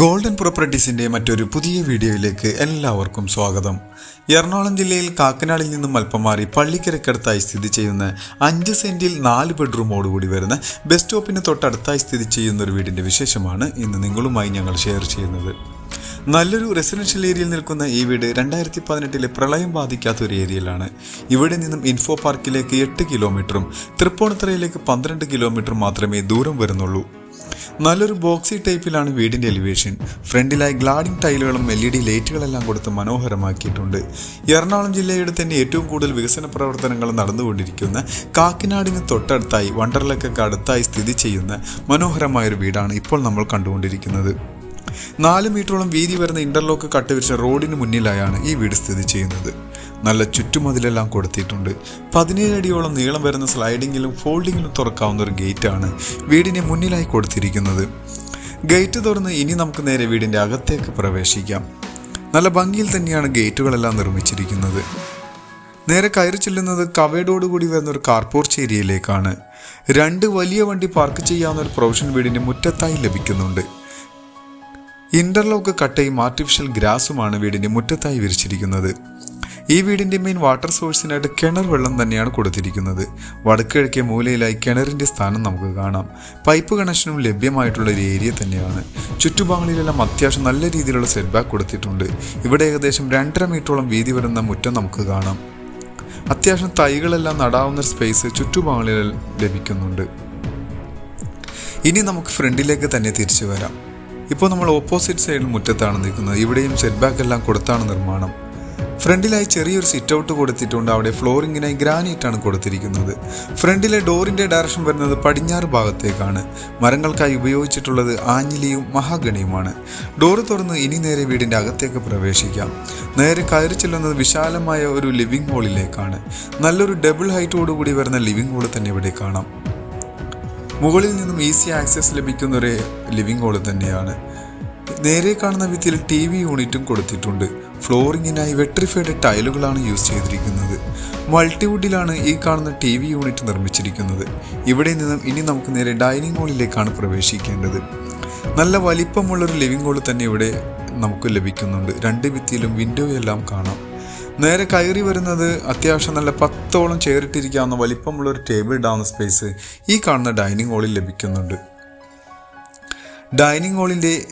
Golden പ്രോപ്പർട്ടീസിന്റെ മറ്റൊരു പുതിയ വീഡിയോയിലേക്ക് എല്ലാവർക്കും സ്വാഗതം. എറണാകുളം ജില്ലയിൽ കാക്കനാടിൽ നിന്നും അല്പം മാറി പള്ളിക്കരക്കടുത്തായി സ്ഥിതി ചെയ്യുന്ന അഞ്ച് സെന്റിൽ നാല് ബെഡ്റൂമോടുകൂടി വരുന്ന ബസ് സ്റ്റോപ്പിന് തൊട്ടടുത്തായി സ്ഥിതി ചെയ്യുന്ന ഒരു വീടിന്റെ വിശേഷമാണ് ഇന്ന് നിങ്ങളുമായി ഞങ്ങൾ ഷെയർ ചെയ്യുന്നത്. നല്ലൊരു റെസിഡൻഷ്യൽ ഏരിയയിൽ നിൽക്കുന്ന ഈ വീട് രണ്ടായിരത്തി പതിനെട്ടിലെ പ്രളയം ബാധിക്കാത്ത ഒരു ഏരിയയിലാണ്. ഇവിടെ നിന്നും ഇൻഫോ പാർക്കിലേക്ക് എട്ട് കിലോമീറ്ററും തൃപ്പൂണിത്തറയിലേക്ക് പന്ത്രണ്ട് കിലോമീറ്റർ മാത്രമേ ദൂരം വരുന്നുള്ളൂ. നല്ലൊരു ബോക്സി ടൈപ്പിലാണ് വീടിന്റെ എലിവേഷൻ ഫ്രണ്ടിലായി ഗ്ലാഡിംഗ് ടൈലുകളും എൽ ഇ ഡി ലൈറ്റുകളെല്ലാം കൊടുത്ത് മനോഹരമാക്കിയിട്ടുണ്ട്. എറണാകുളം ജില്ലയുടെ തന്നെ ഏറ്റവും കൂടുതൽ വികസന പ്രവർത്തനങ്ങൾ നടന്നുകൊണ്ടിരിക്കുന്ന കാക്കിനാടിന് തൊട്ടടുത്തായി വണ്ടർലക്കൊക്കെ അടുത്തായി സ്ഥിതി ചെയ്യുന്ന മനോഹരമായൊരു വീടാണ് ഇപ്പോൾ നമ്മൾ കണ്ടുകൊണ്ടിരിക്കുന്നത്. നാല് മീറ്ററോളം വീതി വരുന്ന ഇന്റർലോക്ക് കട്ടുവിരിച്ച റോഡിന് മുന്നിലായാണ് ഈ വീട് സ്ഥിതി ചെയ്യുന്നത്. നല്ല ചുറ്റുമതിലെല്ലാം കൊടുത്തിട്ടുണ്ട്. പതിനേഴ് അടിയോളം നീളം വരുന്ന സ്ലൈഡിങ്ങിലും ഫോൾഡിങ്ങിലും തുറക്കാവുന്ന ഒരു ഗേറ്റാണ് വീടിന് മുന്നിലായി കൊടുത്തിരിക്കുന്നത്. ഗേറ്റ് തുറന്ന് ഇനി നമുക്ക് നേരെ വീടിന്റെ അകത്തേക്ക് പ്രവേശിക്കാം. നല്ല ഭംഗിയിൽ തന്നെയാണ് ഗേറ്റുകളെല്ലാം നിർമ്മിച്ചിരിക്കുന്നത്. നേരെ കയറി ചെല്ലുന്നത് കവേഡോടുകൂടി വരുന്ന ഒരു കാർപോർച്ച് ഏരിയയിലേക്കാണ്. രണ്ട് വലിയ വണ്ടി പാർക്ക് ചെയ്യാവുന്ന ഒരു പ്രൊവിഷൻ വീടിന് മുറ്റത്തായി ലഭിക്കുന്നുണ്ട്. ഇന്റർലോക്ക് കട്ടയും ആർട്ടിഫിഷ്യൽ ഗ്രാസുമാണ് വീടിന്റെ മുറ്റത്തായി വിരിച്ചിരിക്കുന്നത്. ഈ വീടിന്റെ മെയിൻ വാട്ടർ സോഴ്സിനായിട്ട് കിണർ വെള്ളം തന്നെയാണ് കൊടുത്തിരിക്കുന്നത്. വടക്കുകിഴക്കേ മൂലയിലായി കിണറിന്റെ സ്ഥാനം നമുക്ക് കാണാം. പൈപ്പ് കണക്ഷനും ലഭ്യമായിട്ടുള്ള ഒരു ഏരിയ തന്നെയാണ്. ചുറ്റുപാടുകളിലെല്ലാം അത്യാവശ്യം നല്ല രീതിയിലുള്ള സെറ്റ് ബാക്ക് കൊടുത്തിട്ടുണ്ട്. ഇവിടെ ഏകദേശം രണ്ടര മീറ്ററോളം വീതി വരുന്ന മുറ്റം നമുക്ക് കാണാം. അത്യാവശ്യം തൈകളെല്ലാം നടാവുന്ന സ്പേസ് ചുറ്റുപാടുകളിൽ ലഭിക്കുന്നുണ്ട്. ഇനി നമുക്ക് ഫ്രണ്ടിലേക്ക് തന്നെ തിരിച്ചു വരാം. ഇപ്പോൾ നമ്മൾ ഓപ്പോസിറ്റ് സൈഡിൽ മുറ്റത്താണ് നിൽക്കുന്നത്. ഇവിടെയും സെറ്റ് ബാക്ക് എല്ലാം കൊടുത്താണ് നിർമ്മാണം. ഫ്രണ്ടിലായി ചെറിയൊരു സിറ്റ് ഔട്ട് കൊടുത്തിട്ടുണ്ട്. അവിടെ ഫ്ലോറിങ്ങിനായി ഗ്രാനൈറ്റ് ആണ് കൊടുത്തിരിക്കുന്നത്. ഫ്രണ്ടിലെ ഡോറിന്റെ ഡയറക്ഷൻ വരുന്നത് പടിഞ്ഞാറ് ഭാഗത്തേക്കാണ്. മരങ്ങൾക്കായി ഉപയോഗിച്ചിട്ടുള്ളത് ആഞ്ഞിലിയും മഹാഗണിയുമാണ്. ഡോറ് തുറന്ന് ഇനി നേരെ വീടിന്റെ അകത്തേക്ക് പ്രവേശിക്കാം. നേരെ കയറി ചെല്ലുന്നത് വിശാലമായ ഒരു ലിവിംഗ് ഹാളിലേക്കാണ് നല്ലൊരു ഡബിൾ ഹൈറ്റോടുകൂടി വരുന്ന ലിവിംഗ് ഹാൾ തന്നെ ഇവിടെ കാണാം. മുകളിൽ നിന്നും ഈസി ആക്സസ് ലഭിക്കുന്ന ഒരു ലിവിംഗ് ഹോൾ തന്നെയാണ്. നേരെ കാണുന്ന വിധത്തിൽ ടി വി യൂണിറ്റും കൊടുത്തിട്ടുണ്ട്. ഫ്ലോറിങ്ങിനായി വെട്രിഫൈഡ് ടൈലുകളാണ് യൂസ് ചെയ്തിരിക്കുന്നത്. മൾട്ടിവുഡിലാണ് ഈ കാണുന്ന ടി വി യൂണിറ്റ് നിർമ്മിച്ചിരിക്കുന്നത്. ഇവിടെ നിന്നും ഇനി നമുക്ക് നേരെ ഡൈനിങ് ഹാളിലേക്കാണ് പ്രവേശിക്കേണ്ടത്. നല്ല വലിപ്പമുള്ളൊരു ലിവിംഗ് ഹോൾ തന്നെ ഇവിടെ നമുക്ക് ലഭിക്കുന്നുണ്ട്. രണ്ട് ഭിത്തിയിലും വിൻഡോ എല്ലാം കാണാം. നേരെ കയറി വരുന്നത് അത്യാവശ്യം നല്ല പത്തോളം ചേറിട്ടിരിക്കാവുന്ന വലിപ്പമുള്ള ഒരു ടേബിൾ ഇടാവുന്ന സ്പേസ് ഈ കാണുന്ന ഡൈനിങ് ഹാളിൽ ലഭിക്കുന്നുണ്ട്. ഡൈനിങ് ഹാളിന്റെ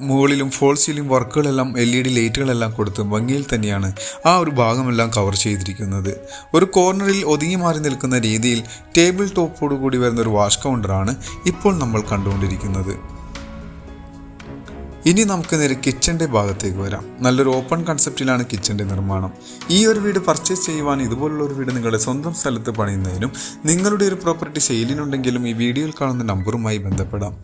മുകളിലും ഫോൾ സീലിംഗ് വർക്കുകളെല്ലാം എൽ ഇ ഡി ലൈറ്റുകളെല്ലാം കൊടുത്ത് ഭംഗിയിൽ തന്നെയാണ് ആ ഒരു ഭാഗമെല്ലാം കവർ ചെയ്തിരിക്കുന്നത്. ഒരു കോർണറിൽ ഒതുങ്ങി മാറി നിൽക്കുന്ന രീതിയിൽ ടേബിൾ ടോപ്പോടു കൂടി വരുന്ന ഒരു വാഷ് കൗണ്ടറാണ് ഇപ്പോൾ നമ്മൾ കണ്ടുകൊണ്ടിരിക്കുന്നത്. ഇനി നമുക്ക് നേരെ കിച്ചന്റെ ഭാഗത്തേക്ക് വരാം. നല്ലൊരു ഓപ്പൺ കൺസെപ്റ്റിലാണ് കിച്ചന്റെ നിർമ്മാണം. ഈ ഒരു വീട് പർച്ചേസ് ചെയ്യുവാൻ ഇതുപോലുള്ള ഒരു വീട് നിങ്ങളുടെ സ്വന്തം സ്ഥലത്ത് പണിയുന്നതിനും നിങ്ങളുടെ ഒരു പ്രോപ്പർട്ടി സെയിലിനുണ്ടെങ്കിലും ഈ വീഡിയോയിൽ കാണുന്ന നമ്പറുമായി ബന്ധപ്പെടാം.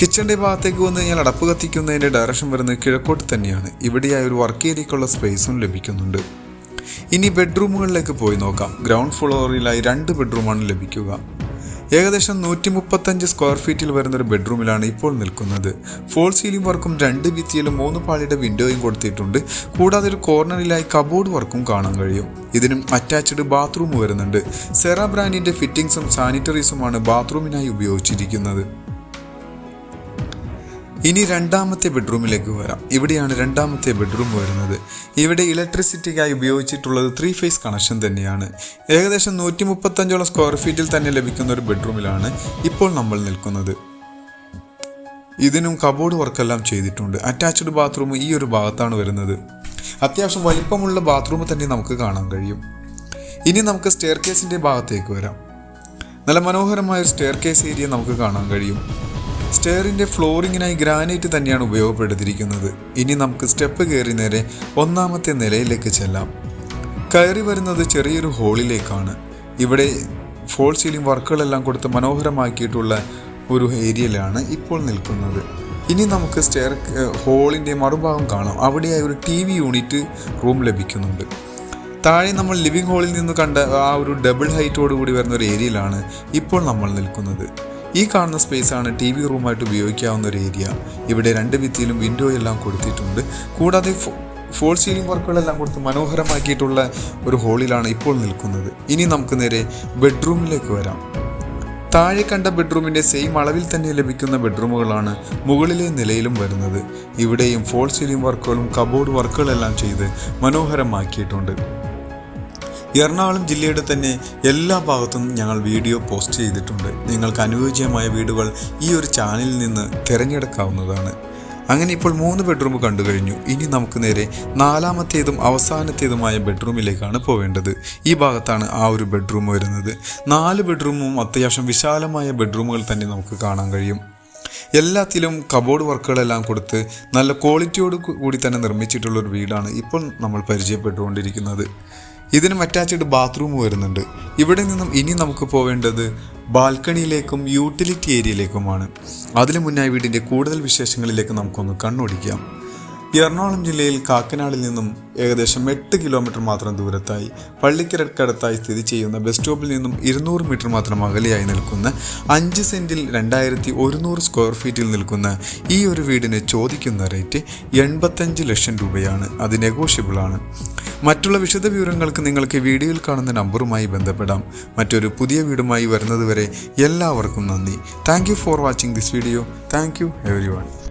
കിച്ചന്റെ ഭാഗത്തേക്ക് വന്നു കഴിഞ്ഞാൽ അടപ്പ് കത്തിക്കുന്നതിന്റെ ഡയറക്ഷൻ വരുന്നത് കിഴക്കോട്ട് തന്നെയാണ്. ഇവിടെയായി ഒരു വർക്ക് ഏരിയക്കുള്ള സ്പേസും ലഭിക്കുന്നുണ്ട്. ഇനി ബെഡ്റൂമുകളിലേക്ക് പോയി നോക്കാം. ഗ്രൗണ്ട് ഫ്ലോറിലായി രണ്ട് ബെഡ്റൂമാണ് ലഭിക്കുക. ഏകദേശം നൂറ്റി മുപ്പത്തഞ്ച് സ്ക്വയർ ഫീറ്റിൽ വരുന്ന ഒരു ബെഡ്റൂമിലാണ് ഇപ്പോൾ നിൽക്കുന്നത്. ഫോൾ സീലിംഗ് വർക്കും രണ്ട് ഭിത്തിയിലും മൂന്ന് പാളിയുടെ വിൻഡോയും കൊടുത്തിട്ടുണ്ട്. കൂടാതെ ഒരു കോർണറിലായി കബോർഡ് വർക്കും കാണാൻ കഴിയും. ഇതിനും അറ്റാച്ച്ഡ് ബാത്റൂം വരുന്നുണ്ട് സെറ ബ്രാൻഡിന്റെ ഫിറ്റിംഗ്സും സാനിറ്ററീസുമാണ് ബാത്റൂമിനായി ഉപയോഗിച്ചിരിക്കുന്നത്. ഇനി രണ്ടാമത്തെ ബെഡ്റൂമിലേക്ക് വരാം. ഇവിടെയാണ് രണ്ടാമത്തെ ബെഡ്റൂം വരുന്നത്. ഇവിടെ ഇലക്ട്രിസിറ്റിക്കായി ഉപയോഗിച്ചിട്ടുള്ളത് ത്രീ ഫേസ് കണക്ഷൻ തന്നെയാണ്. ഏകദേശം നൂറ്റി മുപ്പത്തഞ്ചോളം സ്ക്വയർ ഫീറ്റിൽ തന്നെ ലഭിക്കുന്ന ഒരു ബെഡ്റൂമിലാണ് ഇപ്പോൾ നമ്മൾ നിൽക്കുന്നത്. ഇതിനും കബോർഡ് വർക്കെല്ലാം ചെയ്തിട്ടുണ്ട്. അറ്റാച്ച്ഡ് ബാത്റൂം ഈ ഒരു ഭാഗത്താണ് വരുന്നത്. അത്യാവശ്യം വലിപ്പമുള്ള ബാത്റൂം തന്നെ നമുക്ക് കാണാൻ കഴിയും. ഇനി നമുക്ക് സ്റ്റെയർ കേസിന്റെ ഭാഗത്തേക്ക് വരാം. നല്ല മനോഹരമായ ഒരു സ്റ്റെയർ കേസ് ഏരിയ നമുക്ക് കാണാൻ കഴിയും. സ്റ്റെയറിന്റെ ഫ്ലോറിങ്ങിനായി ഗ്രാനൈറ്റ് തന്നെയാണ് ഉപയോഗപ്പെടുത്തിയിരിക്കുന്നത്. ഇനി നമുക്ക് സ്റ്റെപ്പ് കയറി നേരെ ഒന്നാമത്തെ നിലയിലേക്ക് ചെല്ലാം. കയറി വരുന്നത് ചെറിയൊരു ഹോളിലേക്കാണ്. ഇവിടെ ഫോൾ സീലിംഗ് വർക്കുകളെല്ലാം കൊടുത്ത് മനോഹരമാക്കിയിട്ടുള്ള ഒരു ഏരിയയിലാണ് ഇപ്പോൾ നിൽക്കുന്നത്. ഇനി നമുക്ക് സ്റ്റെയർ ഹോളിന്റെ മറുഭാഗം കാണാം. അവിടെയായി ഒരു ടി വി യൂണിറ്റ് റൂം ലഭിക്കുന്നുണ്ട്. താഴെ നമ്മൾ ലിവിംഗ് ഹാളിൽ നിന്ന് കണ്ട ആ ഒരു ഡബിൾ ഹൈറ്റോട് കൂടി വരുന്ന ഒരു ഏരിയയിലാണ് ഇപ്പോൾ നമ്മൾ നിൽക്കുന്നത്. ഈ കാണുന്ന സ്പേസാണ് ടി വി റൂമായിട്ട് ഉപയോഗിക്കാവുന്ന ഒരു ഏരിയ ഇവിടെ രണ്ട് ഭിത്തിയിലും വിൻഡോ എല്ലാം കൊടുത്തിട്ടുണ്ട്. കൂടാതെ ഫോൾ സീലിംഗ് വർക്കുകളെല്ലാം കൊടുത്ത് മനോഹരമാക്കിയിട്ടുള്ള ഒരു ഹോളിലാണ് ഇപ്പോൾ നിൽക്കുന്നത്. ഇനി നമുക്ക് നേരെ ബെഡ്റൂമിലേക്ക് വരാം. താഴെ കണ്ട ബെഡ്റൂമിന്റെ സെയിം അളവിൽ തന്നെ ലഭിക്കുന്ന ബെഡ്റൂമുകളാണ് മുകളിലെ നിലയിലും വരുന്നത്. ഇവിടെയും ഫോൾ സീലിംഗ് വർക്കുകളും കബോർഡ് വർക്കുകളെല്ലാം ചെയ്ത് മനോഹരമാക്കിയിട്ടുണ്ട്. എറണാകുളം ജില്ലയുടെ തന്നെ എല്ലാ ഭാഗത്തും ഞങ്ങൾ വീഡിയോ പോസ്റ്റ് ചെയ്തിട്ടുണ്ട്. നിങ്ങൾക്ക് അനുയോജ്യമായ വീടുകൾ ഈ ഒരു ചാനലിൽ നിന്ന് തിരഞ്ഞെടുക്കാവുന്നതാണ്. അങ്ങനെ ഇപ്പോൾ മൂന്ന് ബെഡ്റൂം കണ്ടു കഴിഞ്ഞു. ഇനി നമുക്ക് നേരെ നാലാമത്തേതും അവസാനത്തേതുമായ ബെഡ്റൂമിലേക്കാണ് പോവേണ്ടത്. ഈ ഭാഗത്താണ് ആ ഒരു ബെഡ്റൂം വരുന്നത്. നാല് ബെഡ്റൂമും അത്യാവശ്യം വിശാലമായ ബെഡ്റൂമുകൾ തന്നെ നമുക്ക് കാണാൻ കഴിയും. എല്ലാത്തിലും കബോർഡ് വർക്കുകളെല്ലാം കൊടുത്ത് നല്ല ക്വാളിറ്റിയോട് കൂടി തന്നെ നിർമ്മിച്ചിട്ടുള്ള ഒരു വീടാണ് ഇപ്പോൾ നമ്മൾ പരിചയപ്പെട്ടുകൊണ്ടിരിക്കുന്നത്. ഇതിന് അറ്റാച്ച്ഡ് ബാത്റൂം വരുന്നുണ്ട്. ഇവിടെ നിന്നും ഇനി നമുക്ക് പോവേണ്ടത് ബാൽക്കണിയിലേക്കും യൂട്ടിലിറ്റി ഏരിയയിലേക്കുമാണ് അതിനു മുന്നായി വീടിന്റെ കൂടുതൽ വിശേഷങ്ങളിലേക്ക് നമുക്കൊന്ന് കണ്ണോടിക്കാം. എറണാകുളം ജില്ലയിൽ കാക്കനാടിൽ നിന്നും ഏകദേശം എട്ട് കിലോമീറ്റർ മാത്രം ദൂരത്തായി പള്ളിക്കരക്കടുത്തായി സ്ഥിതി ചെയ്യുന്ന ബസ് സ്റ്റോപ്പിൽ നിന്നും ഇരുന്നൂറ് മീറ്റർ മാത്രം അകലെയായി നിൽക്കുന്ന അഞ്ച് സെന്റിൽ രണ്ടായിരത്തി ഒരുന്നൂറ് സ്ക്വയർ ഫീറ്റിൽ നിൽക്കുന്ന ഈ ഒരു വീടിനെ ചോദിക്കുന്ന റേറ്റ് എൺപത്തഞ്ച് ലക്ഷം രൂപയാണ്. അത് നെഗോഷ്യബിൾ ആണ്. മറ്റുള്ള വിശദ വിവരങ്ങൾക്ക് നിങ്ങൾക്ക് വീഡിയോയിൽ കാണുന്ന നമ്പറുമായി ബന്ധപ്പെടാം. മറ്റൊരു പുതിയ വീടുമായി വരുന്നതുവരെ എല്ലാവർക്കും നന്ദി. Thank for watching this video. Thank you one